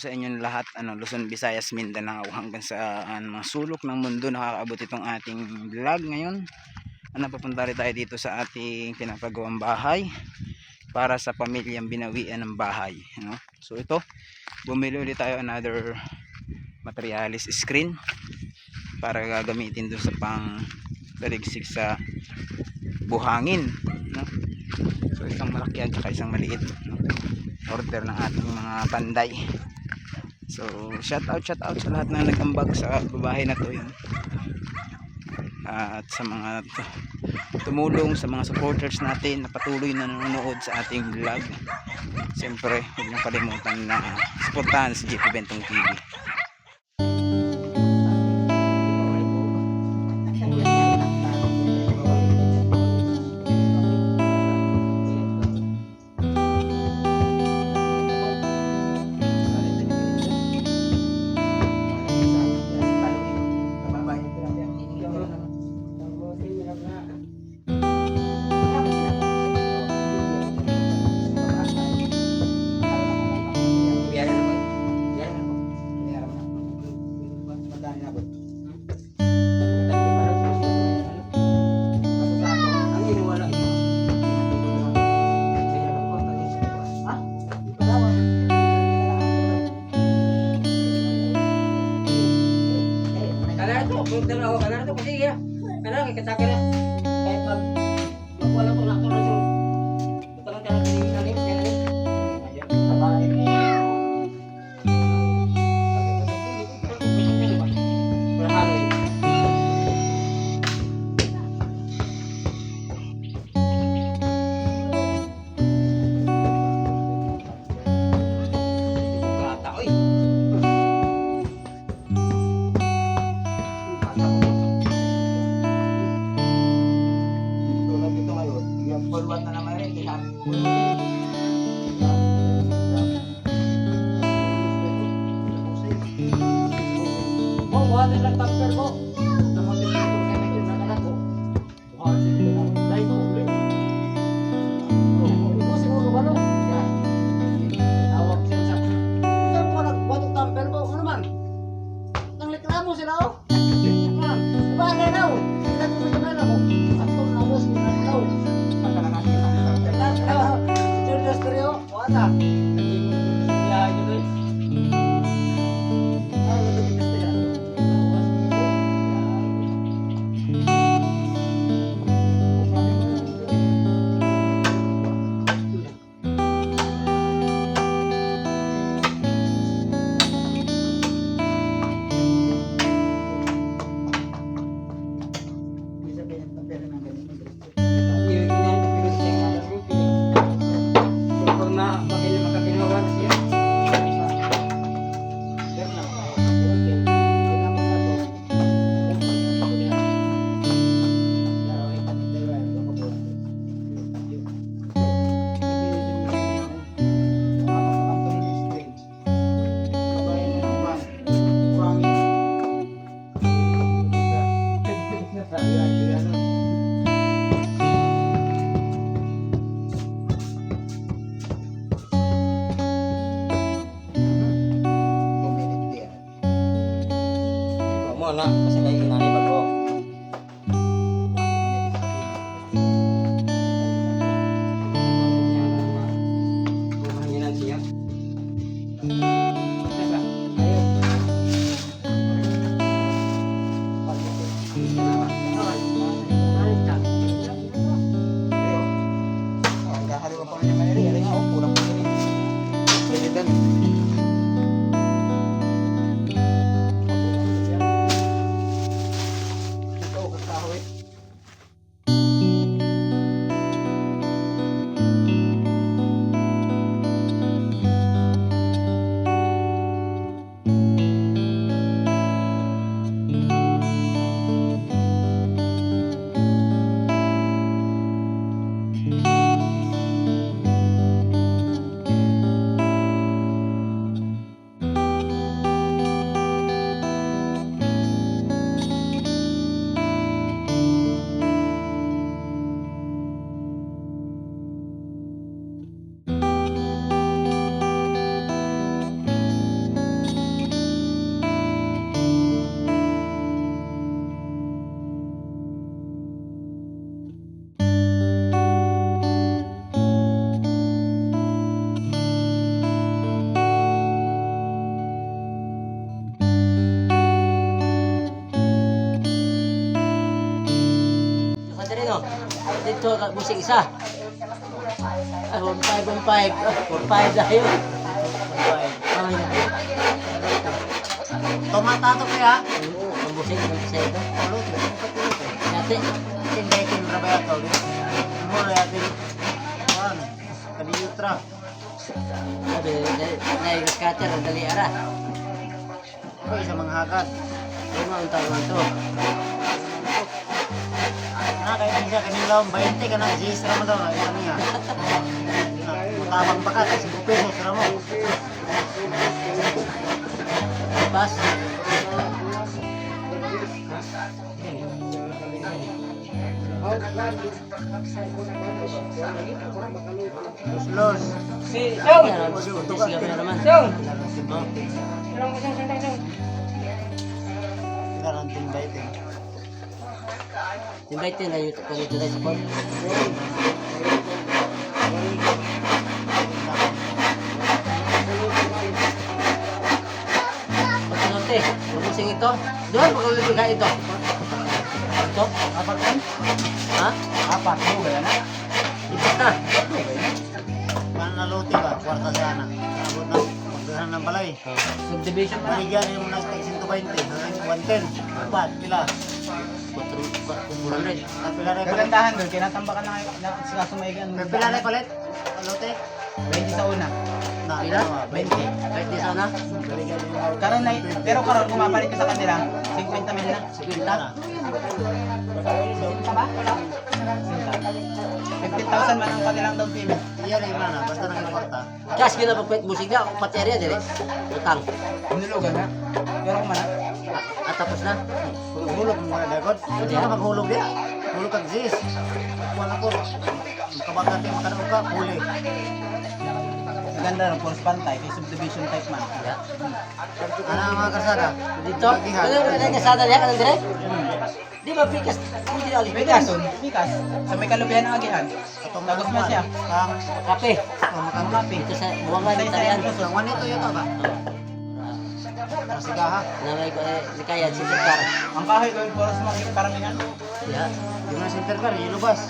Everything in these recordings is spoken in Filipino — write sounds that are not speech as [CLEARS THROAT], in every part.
sa inyong lahat, ano, Luzon, Visayas, Mindanao, hanggang sa ano, mga sulok ng mundo nakakaabot itong ating vlog ngayon. Ano, papunta rin tayo dito sa ating pinapagawang bahay para sa pamilyang binawian ng bahay. Ano? So ito, bumili ulit tayo another materialis screen para gagamitin doon sa pang daligsik sa buhangin. No? So isang malaki at isang maliit. No? order ng ating mga panday so shout out shout out sa lahat na nag-ambag sa babae na to yun. At sa mga tumulong sa mga supporters natin na patuloy na nanonood sa ating vlog. Siyempre huwag niyong kalimutan na supportahan si JP Bentong TV Kana kay Ito, busing isa. Ah, 1.5, 1.5. 4.5 dahil. 4.5. Tomatato kaya? Oo, ang busing ng. Kulot, kulot. Dati, Tinday kin rabayato. Mura yatin. Kuan. Kadiyutra. sabi, dahil cutter, ang dali ara. Ako isa mga hakat. Lima ang tawag ito. Na kaya bisa kanila 20 ka na jis ra mo daw ano niya. Tabang pa ka kasi pesos ra mo. Pas. Los los. Yan, butis kami naman. Karon tinday tin. Invite na yung kung ito tayo sa port. Pagkanote, mabusing ito. Doon, pagkalibigay ito. Ito? Apat kan? Ha? Apat mo ba na? Ipat na. Kan na lote ba? Kwarta sana. Abot na. Magdahan ng balay. Subdivision pa. Baligyan yung nag 120 hanggang 110. Apat pila. 400. At pila rin palit. Kagandahan doon, kinatambakan na kayo na sila sumaigan. May pila rin palit. Alote. 20 sa una. Na, Pila? ano, 20. Kahit di sana. Karon na, pero karon kumapalit ko sa kanila, 50 mil na. Na. 50,000 man ang kanilang down payment. Iya rin man na. Basta nang kwarta. Kas kila pagpait musik na, paterya dire. Utang. Hinulugan na. Pero kung mana, At tapos na. Hulog mo na dagod. Hindi na maghulog dia. Hulog kag zis. Wala ko. Kabagat yung makanong ka. Huli. maganda ng force pantay, kay subdivision type man. Ya. Ano mga kasada? Dito. Ano yung kasada niya kanang dire? Di ba pikas? Hindi na May kaso, Mikas, sa may kalubihan ng agihan. Tapos na siya. Ang Kape. oh, makanong kape. Ito sa buwangan ng tarian. So, wanito yun ba? Masigaha. Namay ko eh, likayan si Tukar. Ang kahoy ko, para sa mga karamihan. Ya. Yung mga center ka, ilubas.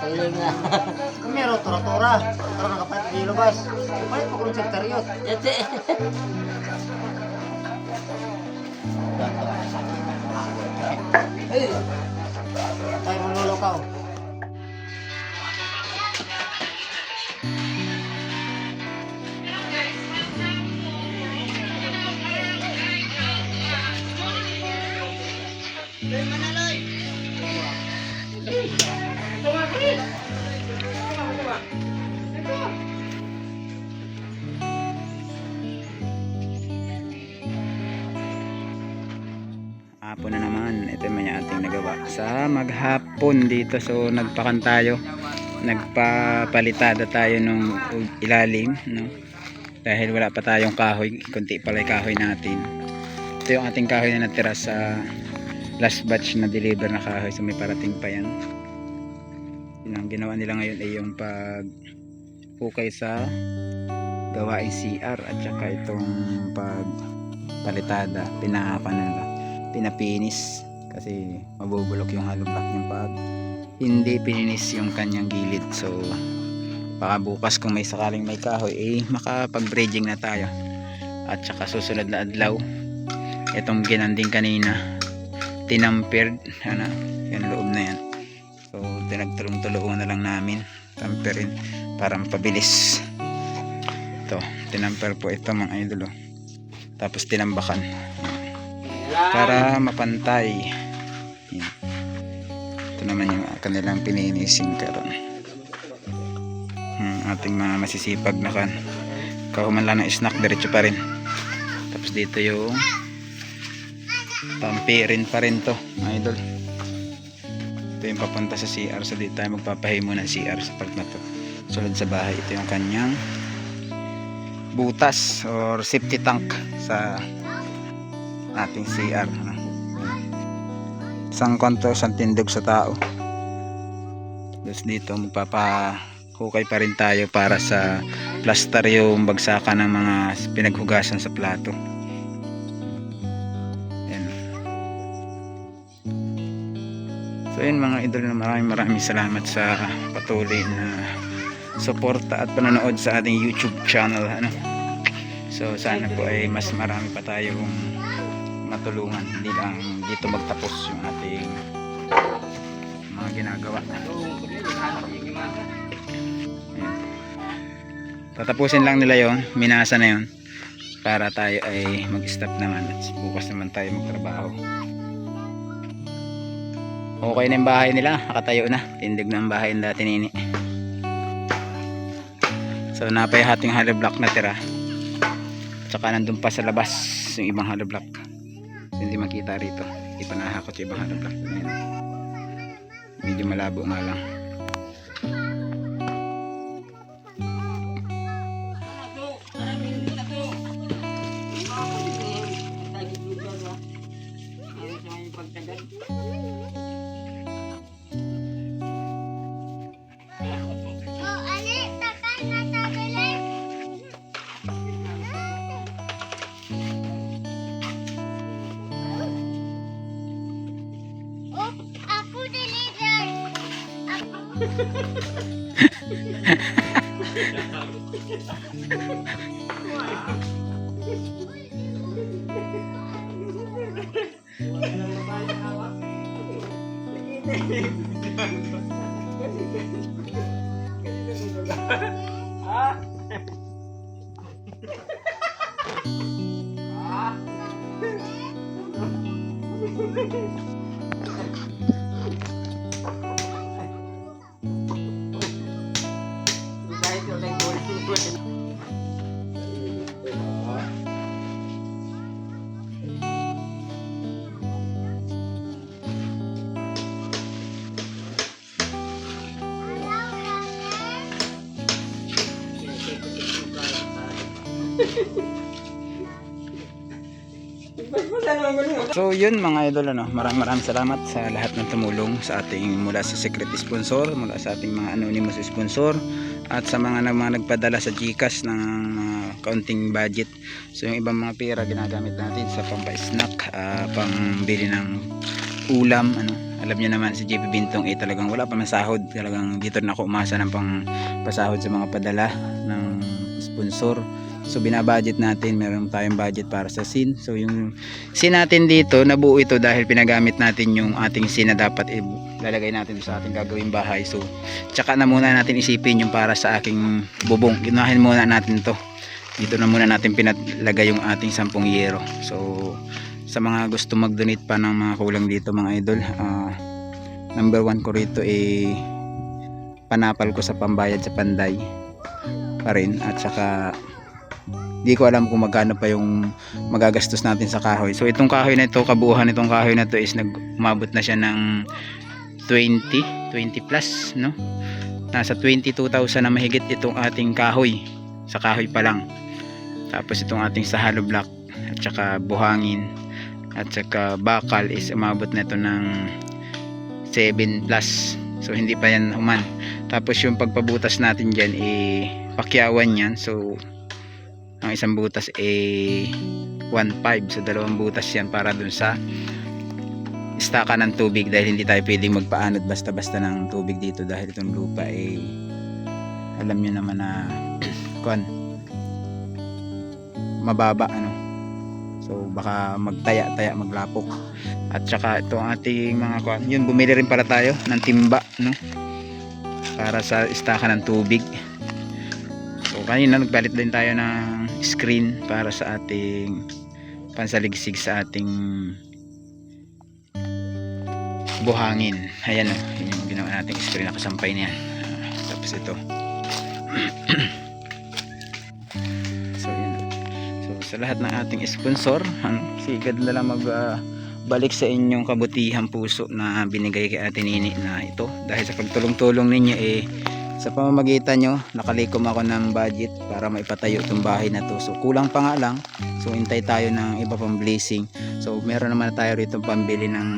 Tuloy na. [LAUGHS] Kung meron, tura-tura. Pero nakapalit ilubas. Palit mo kung center yun. Yate. [LAUGHS] Hey. Tayo manlolo ka oh. Tunggu, Hapon na naman, ito mga ating nagawa sa maghapon dito. So nagpakan tayo, nagpapalitada tayo nung ilalim, no? Dahil wala pa tayong kahoy, kunti pala yung kahoy natin. Ito yung ating kahoy na natira sa last batch na deliver na kahoy. So may parating pa yan. Yun ang ginawa nila ngayon ay yung pag hukay sa gawaing CR at saka itong pag palitada, pinahapan nila pinapinis kasi mabubulok yung hollow block yung pag hindi pininis yung kanyang gilid. So baka bukas kung may sakaling may kahoy eh makapag bridging na tayo. At saka susunod na adlaw itong ginanding kanina tinampered ano, yung loob na yan. So tinagtulong-tulungan na lang namin tamperin para mapabilis. Ito tinamper po ito mga idolo. Tapos tinambakan para mapantay. Yan. ito naman yung kanilang pininising karon. Hmm, ating mga masisipag na kan. Kahuman lang ng snack diretso pa rin. Tapos dito yung pampirin pa rin to idol. Ito yung papunta sa CR so dito tayo magpapahimo ng CR sa part na to. Sulod sa bahay ito yung kanyang butas or safety tank sa ating CR ano. isang kwanto isang tindog sa tao tapos dito magpapahukay pa rin tayo para sa plaster yung bagsakan ng mga pinaghugasan sa plato yan so yun mga idol na maraming maraming salamat sa patuloy na suporta at panonood sa ating YouTube channel ano. So sana po ay mas marami pa tayong matulungan hindi lang dito magtapos yung ating mga ginagawa. Ayan. Tatapusin lang nila yon minasa na yon para tayo ay mag-stop naman at bukas naman tayo magtrabaho. Okay na yung bahay nila, nakatayo na. Tindig na ang bahay ng dati nini. So napay hating hollow block na tira. Tsaka nandun pa sa labas yung ibang hollow block. Hindi makita rito. Hindi pa nahakot yung ibang block. Ayan. Medyo malabo nga lang. Ha? Ah. [LAUGHS] Ah. So yun mga idol ano, maraming maraming salamat sa lahat ng tumulong sa ating mula sa secret sponsor, mula sa ating mga anonymous sponsor at sa mga, mga nagpadala sa GCash ng mga kaunting budget. So yung ibang mga pera ginagamit natin sa pampa-snack, ah, pambili ng ulam, ano. Alam niyo naman si JP Bintong eh talagang wala pa masahod. Talagang dito na ako umasa ng pang pasahod sa mga padala ng sponsor. So binabudget natin, meron tayong budget para sa sin. So yung sin natin dito, nabuo ito dahil pinagamit natin yung ating sin na dapat ilalagay natin sa ating gagawing bahay. So tsaka na muna natin isipin yung para sa aking bubong. Ginahin muna natin to. Dito na muna natin pinalagay yung ating 10 yero. So sa mga gusto mag-donate pa ng mga kulang dito mga idol, ah, number one ko rito eh panapal ko sa pambayad sa panday pa rin at saka di ko alam kung magkano pa yung magagastos natin sa kahoy. So itong kahoy na ito, kabuuhan nitong kahoy na ito is nagumabot na siya ng 20, 20 plus, no? Nasa 22,000 na mahigit itong ating kahoy. Sa kahoy pa lang. Tapos itong ating sa hollow block at saka buhangin at saka bakal is umabot na ito ng 7 plus. So hindi pa yan human. Tapos yung pagpabutas natin dyan eh pakyawan yan. So ang isang butas eh 1.5 so dalawang butas yan para dun sa istaka ng tubig dahil hindi tayo pwedeng magpaanod basta-basta ng tubig dito dahil itong lupa eh alam nyo naman na [CLEARS THROAT] kon mababa ano. So baka magtaya-taya maglapok. At saka ito ang ating mga kon yun bumili rin pala tayo ng timba no para sa istaka ng tubig. So kanina nagpalit din tayo ng screen para sa ating pansaligsig sa ating buhangin. Ayan o yun yung ginawa nating screen. Nakasampay niyan Ah, tapos ito. [CLEARS THROAT] So yun. So sa lahat ng ating sponsor ano, sigad na lang mag ah, balik sa inyong kabutihang puso na binigay kay Ate Nini na ito. Dahil sa pagtulong-tulong ninyo eh sa pamamagitan nyo nakalikom ako ng budget para maipatayo itong bahay na to. So kulang pa nga lang. So intay tayo ng iba pang blessing. So meron naman tayo rito pambili ng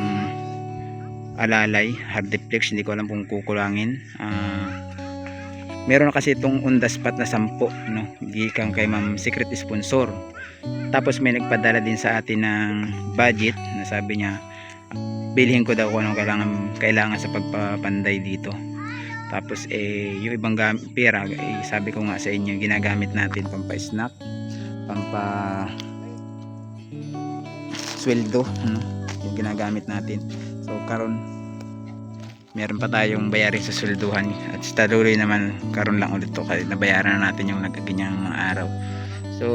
alalay hardiplex hindi ko alam kung kukulangin. Ah, meron na kasi itong spot na sampo no? Gikan kay ma'am secret sponsor. Tapos may nagpadala din sa atin ng budget na sabi niya bilhin ko daw kung anong kailangan, kailangan sa pagpapanday dito. Tapos eh yung ibang pera eh, sabi ko nga sa inyo ginagamit natin pampa snack, pampa sweldo, ano, yung ginagamit natin. So karon meron pa tayong bayarin sa swelduhan at tuloy naman karon lang ulit to kasi nabayaran na natin yung nagkaganyang mga araw. So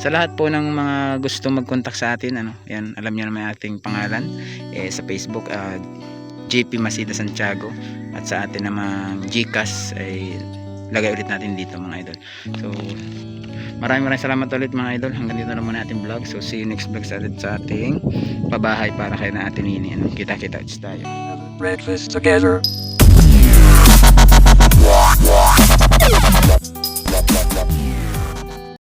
sa lahat po ng mga gusto mag-contact sa atin, ano, yan, alam niyo naman ating pangalan eh, sa Facebook, ah, JP Masida Santiago at sa atin naman Gcash ay lagay ulit natin dito mga idol. So maraming maraming salamat ulit mga idol. Hanggang dito na muna ating vlog. So see you next vlog sa, ating pabahay para kay na atin ini. Ano, kita-kita tayo. breakfast together.